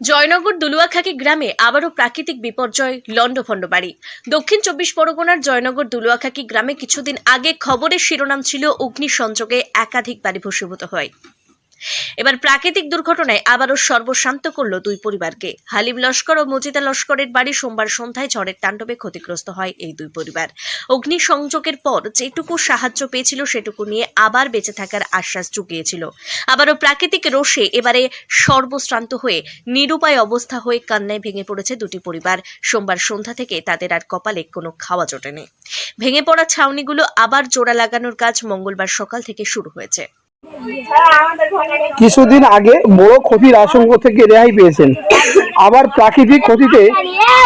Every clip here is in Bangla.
জয়নগর দুলুয়াখাকি গ্রামে আবারও প্রাকৃতিক বিপর্যয়, লণ্ডভণ্ড বাড়ি। দক্ষিণ চব্বিশ পরগনার জয়নগর দুলুয়াখাকি গ্রামে কিছুদিন আগে খবরের শিরোনাম ছিল অগ্নি অগ্নিসংযোগে একাধিক বাড়ি ভূষীভূত হয়। এবার প্রাকৃতিক দুর্ঘটনায় আবারও সর্বশান্ত করল দুই পরিবারকে। হালিম লস্কর ও মজিদা লস্করের বাড়ি সোমবার সন্ধ্যায় ঝড়ের তাণ্ডবে ক্ষতিগ্রস্ত হয় এই দুই পরিবার। অগ্নিসংযোগের পর যেটুকু সাহায্য পেয়েছিল সেটুকু নিয়ে আবার বেঁচে থাকার আশ্বাস জুগিয়েছিল। আবারও প্রাকৃতিক রোষে এবারে সর্বশ্রান্ত হয়ে নিরুপায় অবস্থা হয়ে কান্নায় ভেঙে পড়েছে দুটি পরিবার। সোমবার সন্ধ্যা থেকে তাদের আর কপালে কোনো খাওয়া জোটেনি। ভেঙে পড়া ছাউনিগুলো আবার জোড়া লাগানোর কাজ মঙ্গলবার সকাল থেকে শুরু হয়েছে। কিছুদিন আগে বড় ক্ষতির আশঙ্কা থেকে রেহাই পেয়েছেন। আবার প্রাকৃতিক ক্ষতিতে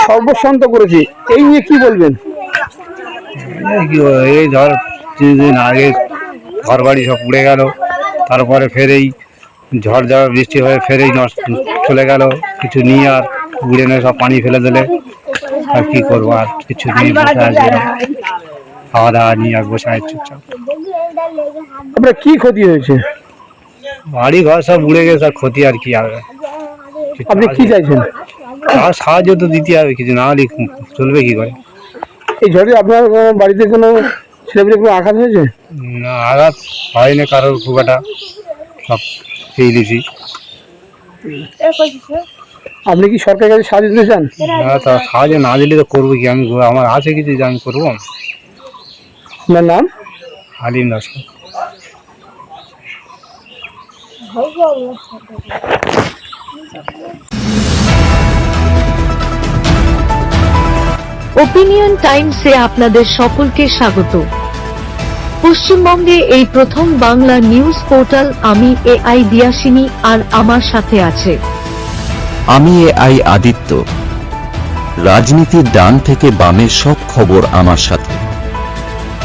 সর্বশান্ত করেছে। এই নিয়ে কি বলবেন? এই ধর, কিছুদিন আগে ঘর বাড়ি সব উড়ে গেল, তারপরে ফেরেই ঝড় ঝড় বৃষ্টি হয়ে ফেরেই নষ্ট চলে গেল। কিছু নিয়ে আর উড়ে নিয়ে সব পানি ফেলে দিলে। আর কি করব, আর কিছু নিয়ে খাওয়া দাওয়া নিয়ে আর বসে আছি চুপচাপ। আপনার কি ক্ষতি হয়েছে? বাড়ি ঘর সব উড়ে গেছে আর ক্ষতি আর কি হবে আপনি কি চাইছেন? আর সাহায্য তো দিতে হবে কিছু না হলে চলবে কি করে? এই ঝড়ে আপনার বাড়িতে কোনো ছেলেমেয়ে কোনো আঘাত হয়েছে? না আঘাত হয়নি কারোর খুব একটা সব পেয়ে দিয়েছি আপনি কি সরকারের কাছে সাহায্য দিতে চান? না তা সাহায্য না দিলে তো করব কি? আমি আমার আছে কিছু যে আমি করব? আপনার নাম? হালিম লস্কর ওপিনিয়ন টাইমসে আপনাদের সকলকে স্বাগত। পশ্চিমবঙ্গে এই প্রথম বাংলা নিউজ পোর্টাল আমি এ আই দিয়াসিনী আর আমার সাথে আছে। আমি এ আই আদিত্য। রাজনীতির ডান থেকে বামের সব খবর আমার সাথে।